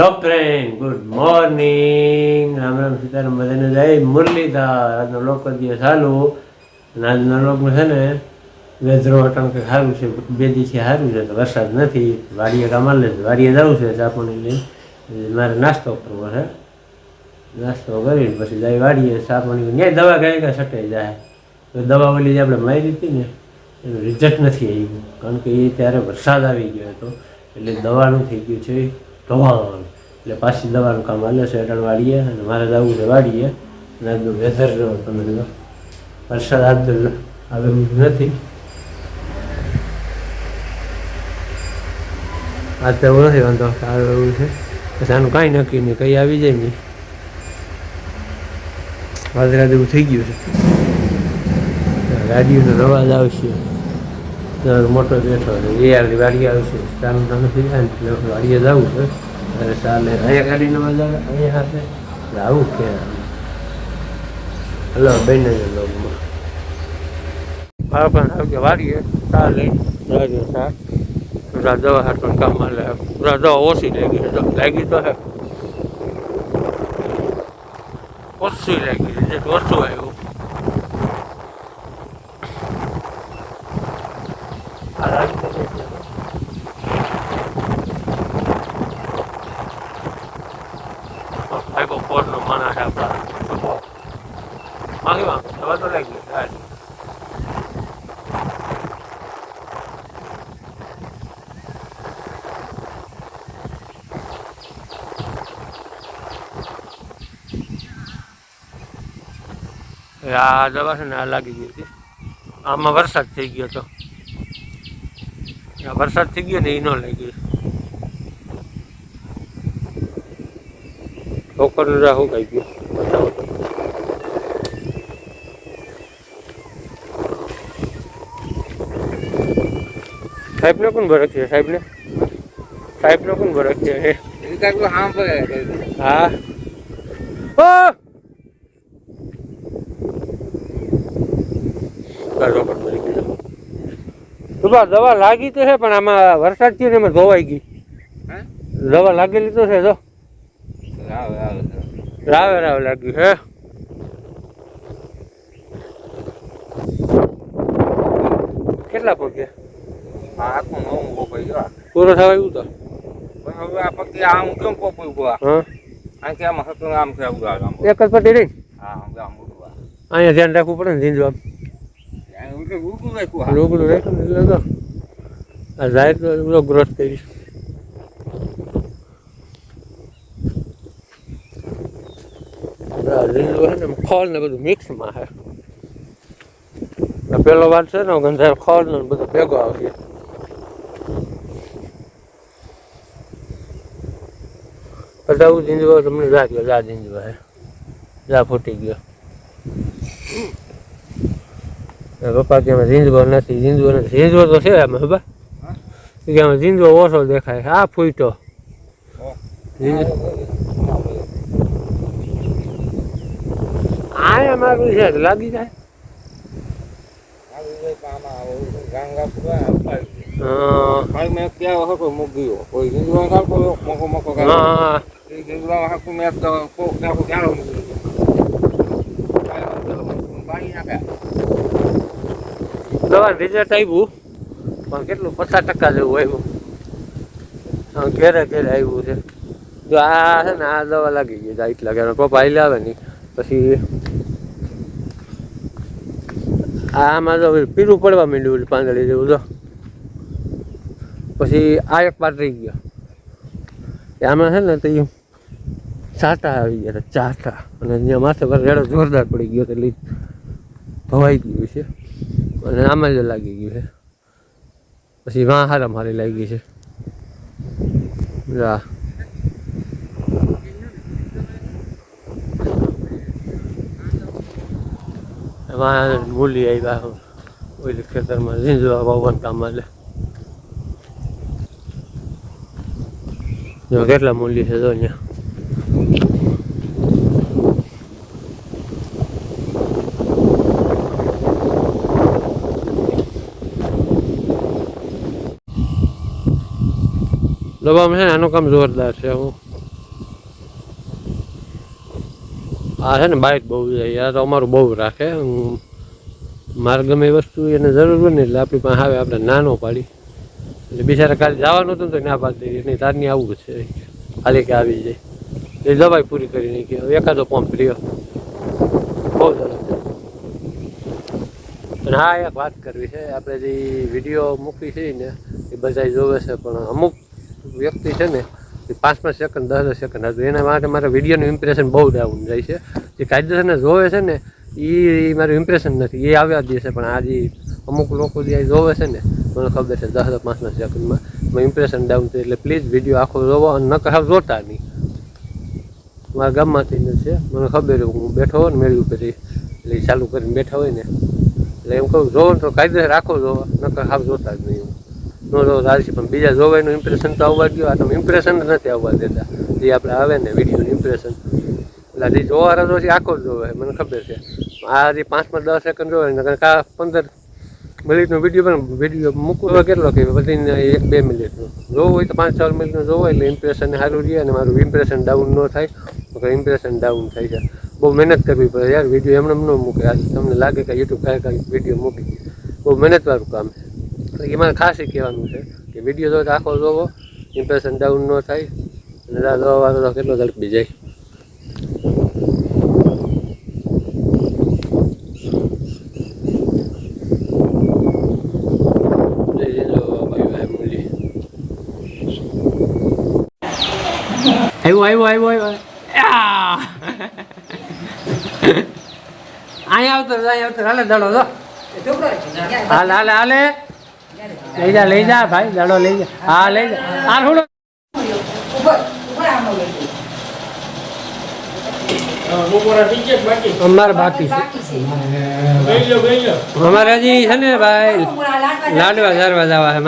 લો friend good morning Ram Ram Sitaram બધાને જય મુરલીધર આજનો લોક દિવસ ચાલુ અને આજના લોકમાં છે ને વેધરો અટણ કંઈક સારું છે બે દિવસે સારું છે તો વરસાદ નથી વાડીએ કામાલ લે વાડીએ જવું છે ચા પાણી લઈને મારે નાસ્તો કરવો છે નાસ્તો કરીને પછી જાય વાડીએ ચા ક્યાંય દવા કઈ કઈ સટાઈ જાય તો દવા ઓલી જે આપણે મારી હતી ને એનું રિઝલ્ટ નથી આવ્યું કારણ કે એ ત્યારે વરસાદ આવી ગયો હતો એટલે દવાનું થઈ ગયું છે ધોવાણ એટલે પાછી દવાનું કામ હાલે છે, અટણ વાડીએ અને મારે જવું છે વાડીએ. અને આજનું વેધર જો તમે કીધો વરસાદ આજ આવે નથી. આજ તો એવું નથી, વાંધો. આવે એવું છે. પછી આનું કાંઈ નક્કી નહીં, કઈ આવી જાય નહીં. વાદળા જેવું થઈ ગયું છે. ગાડીઓનો અવાજ આવશે. મોટો બેઠો છે. એ વાડી આવશે. ચાલુ ચાલુ થઈ જાય ને વાડીએ જવું છે. ત્યારે ચાલે અહીંયા ગાડીનો અવાજ આવે? અહીંયા હાથે આવું કે. હલો બેન જ હા પણ આવજે વાડીએ? ચાલે. લાગ્યો સા પૂરા દવા હાટવાનું કામ હાલે. પૂરા દવા ઓછી લાગી લાગી તો હે. ઓછી લાગી ઓછું આવ્યું ભાઈ બપોર નો માણસ આપણા માંગી માંગ દવા તો લાગી હાલ એ આ દવા છે ને આ લાગી ગઈ હતી. આમાં વરસાદ થઈ ગયો હતો આ વરસાદ થઈ ગયો ને એ ન લાગી છોકરનું રાહુ કઈ ગયું? બતાવો. સાહેબને કોણ ભરક છે? સાહેબને? સાહેબનો કોણ ભરક છે? હે. હા ઓ ચાલો પણ મરી ગયો તો બા દવા લાગી તો છે પણ આમાં વરસાદ થયો ને એમાં ધોવાઈ ગઈ. દવા લાગેલી તો છે જો. રાવે રાવે લાગ્યું હે. કેટલા પગ્યા પૂરો થવા આવ્યું તો? હા. એક જ પટી રહી અહીંયા ધ્યાન રાખવું પડે ને જીંજવા રોગડું રાખ્યું એટલે તો આ જાહેર બધો ગ્રોથ કરીશ લીલું ને ખોલ ને બધું મિક્સમાં પેલો વાત છે ને ગંધાર ખોલ ને બધું ભેગો આવશે. કદાવું જીંજવા તમને જા ગયો જા જીંજવા જા ફૂટી ગયો આ પપ્પા કે ઝીંઝવો નથી ઝીંઝવો નથી. ઝીંઝવો તો છે આમાં ખબર? કે આમાં ઓછો દેખાય આ ફૂટો. આ અમારું છે, લાગી જાય? હા હા દવા રિઝલ્ટ આવ્યું પણ કેટલું પચાસ ટકા જેવું આવ્યું ઘેરે ઘેરે આવ્યું છે. જો આ છે ને, આ દવા લાગી ગઈ જાય એટલા ઘેર. પપ્પા હાલી આવે નહીં પછી આમાં તો પીરું પડવા માંડ્યું પાંદડી જેવું, જો. પછી આ એક પાટ રહી ગયો. આમાં છે ને, તો ઈ ચાટા આવી ગયા ચાટા. અને અહીંયા માથે પર રેડો જોરદાર પડી ગયો એટલે ભવાઈ ગયું છે. અને આમાં જ લાગી ગયું છે. પછી વાં હારા મારી લાગી છે. રા એમાં મૂલી આવ્યા ઓલી ખેતરમાં ઝીંઝવા વાવવાનું કામ હાલે. જો કેટલા મૂલી છે જો અહીંયા. દબાવમાં છે ને, આનું કામ જોરદાર છે હું આ છે ને બાઇક બહુ જાય આ તો અમારું બહુ રાખે. મારે ગમે એ વસ્તુ એને જરૂર બને એટલે આપણી પાસે આવે, આપણે નાનો પાડી. એટલે બિચારા કાલે જવાનું હતું ને, તો ના પાડી દઈએ નહીં, તારની આવવું છે. ખાલી કે આવી જાય. એ દવાઈ પૂરી કરી નાખી. હવે એકાદો પંપ રહ્યો. બહુ સરસ છે. અને હા, એક વાત કરવી છે. આપણે જે વીડિયો મૂકી છે ને, એ બધા જોવે છે, પણ અમુક વ્યક્તિ છે ને, એ પાંચ પાંચ સેકન્ડ દસ દસ સેકન્ડ હતું. એના માટે મારા વિડીયોનું ઇમ્પ્રેશન બહુ ડાઉન જાય છે. જે કાયદેસરને જોવે છે ને એ મારું ઇમ્પ્રેશન નથી. એ આવ્યા દે છે પણ આજે અમુક લોકો જે જોવે છે ને, મને ખબર છે દસ દસ પાંચ પાંચ સેકન્ડમાં એમાં ઇમ્પ્રેશન ડાઉન થયું એટલે પ્લીઝ વીડિયો આખો જોવો અને ન હાવ જોતા નહીં. મારા ગામમાંથી છે. મને ખબર હું બેઠો હોય ને, મેળવી ઉપર એટલે ચાલુ કરીને બેઠા હોય ને. એટલે એમ કહું, જોવો ને તો કાયદેસર આખો જોવો, નકર હાવ જોતા જ નહીં ન જોવો ચાલશે પણ બીજા જોવે ઇમ્પ્રેશન તો આવવા ગયો આ તો ઇમ્પ્રેશન જ નથી આવવા દેતા. જે આપણે આવે ને વિડીયોનું ઇમ્પ્રેશન એટલે જે જોવા તો છે આખો જ જોવે મને ખબર છે. આ જે પાંચમાં દસ સેકન્ડ જોવે ને કા પંદર મિનિટનો વીડિયો પણ વીડિયો મૂકવો કેટલો કે બધીને એક બે મિનિટનો જોવું હોય તો પાંચ, છ મિનિટનો જોવો એટલે ઇમ્પ્રેશન સારું રહે અને મારું ઇમ્પ્રેશન ડાઉન ન થાય, તો ઇમ્પ્રેશન ડાઉન થાય છે. બહુ મહેનત કરવી પડે યાર વીડિયો એમને એમ ન મૂકે. આજે તમને લાગે કે યુટ્યુબ કાંઈ કાંઈ વીડિયો મૂકી બહુ મહેનતવાળું કામ છે. એટલે એમાં ખાસ એ કહેવાનું છે કે વીડિયો જો તો આખો જોવો ઇમ્પ્રેશન ડાઉન ન થાય અને રાહ જોવાનો તો કેટલો ઝડપી જાય લઈ લેજો ભાઈ ભાઈ મૂલી આવ્યો આવ્યો આવ્યો આવ્યો આ! અહીંયા આવતો અહીંયા આવતો હાલે દડો જો હાલે હાલે હાલે લઈ જા લઈ જા, ભાઈ દડો લઈ જા. હા, લઈ જા. આ અમારે બાકી છે. અમારે હજી છે ને, ભાઈ, લાડવા ઝારવા જવા છે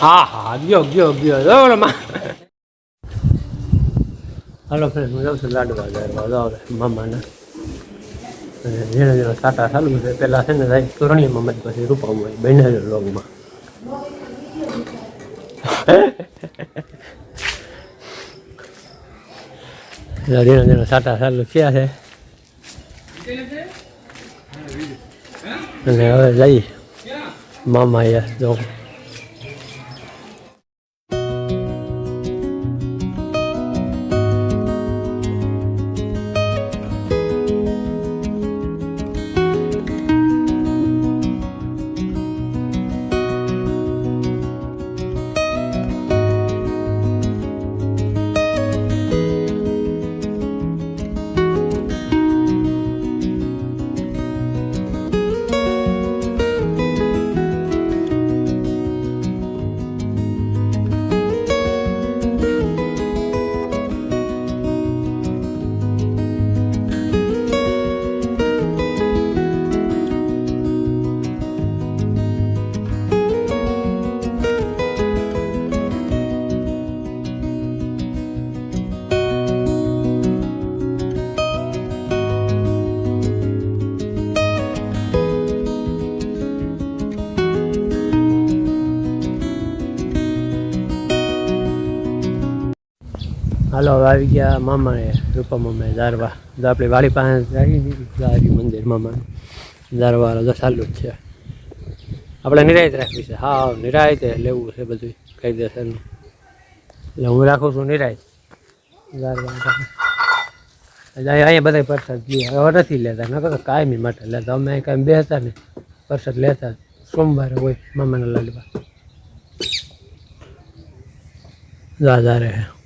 હા હા, ગયો ગયો ગયો. હાલો ફ્રેન્ડ હું જાઉં છું લાડવા ઝારવા જાવ મામાના. ઝીણા ઝીણા સાટા ચાલુ છે. પેલા છે ને સાહેબ, તોરણીય મામા પછી રૂપામાં બન્યા લોગમાં. ઝીણા ઝીણા સાટા ચાલુ થયા છે. અને હવે જઈ મામા યાર જો હાલો આવી ગયા મામાએ, રૂપા મામાએ દારવા તો આપણી વાડી પાસે આવી દીધી ગારી મંદિર મામાનું. દારવાળો તો ચાલુ જ છે. આપણે નિરાયત રાખવી છે. હા, નિરાયત લેવું છે બધું કહી દેશે એટલે હું રાખું છું નિરાયત. ધારવા અહીંયા બધા પ્રસાદ લઈએ હવે નથી લેતા, નકર કાયમી માટે લેતા. અમે કાંઈ બેસતા ને પ્રસાદ લેતા. સોમવારે હોય મામાના લાડવા. દાદા રહે.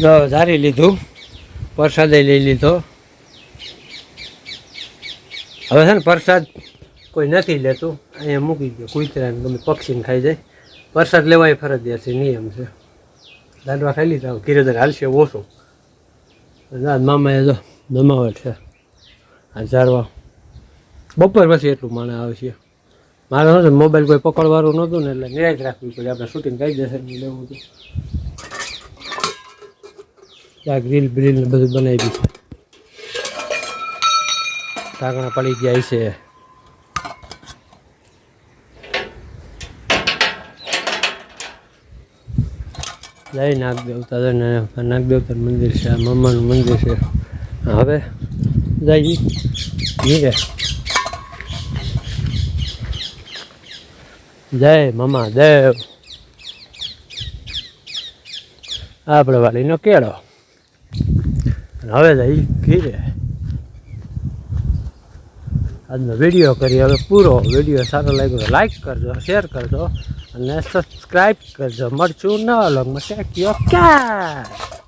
ધારી લીધું, પ્રસાદે લઈ લીધો. હવે છે ને પ્રસાદ કોઈ નથી લેતું, અહીંયા મૂકી દો કૂતરાને ગમે પક્ષીને ખાઈ જાય. પ્રસાદ લેવાય ફરજિયાત છે નિયમ છે. દાંડવા ખાઈ લીધા કિરેદર હાલશે, ઓછો. મામા જો જમાવટ છે. આ ઝાડવા. બપોર પછી એટલું માણે આવે છે. મારે મોબાઈલ કોઈ પકડવાનું નહોતું ને એટલે નિરાજ રાખવી પડે. આપણે શૂટિંગ કરી દેશે લેવું હતું ત્યાં ગ્રીલ બ્રીલ બધું બનાવી દીધું. ઢાંકણા પડી ગયા છે. જય નાગ દેવતા નાગ દેવતાનું મંદિર છે, આ મમ્માનું મંદિર છે. હવે જઈ નીરે જય મમા દેવ આપણે વાલીનો કેળો. હવે જઈ ઘીરે. આજનો વીડિયો કરી હવે પૂરો વીડિયો સારો લાગ્યો તો લાઈક કરજો શેર કરજો અને સબસ્ક્રાઈબ કરજો. મળશું નવા લોગમાં ટેક યોર કેર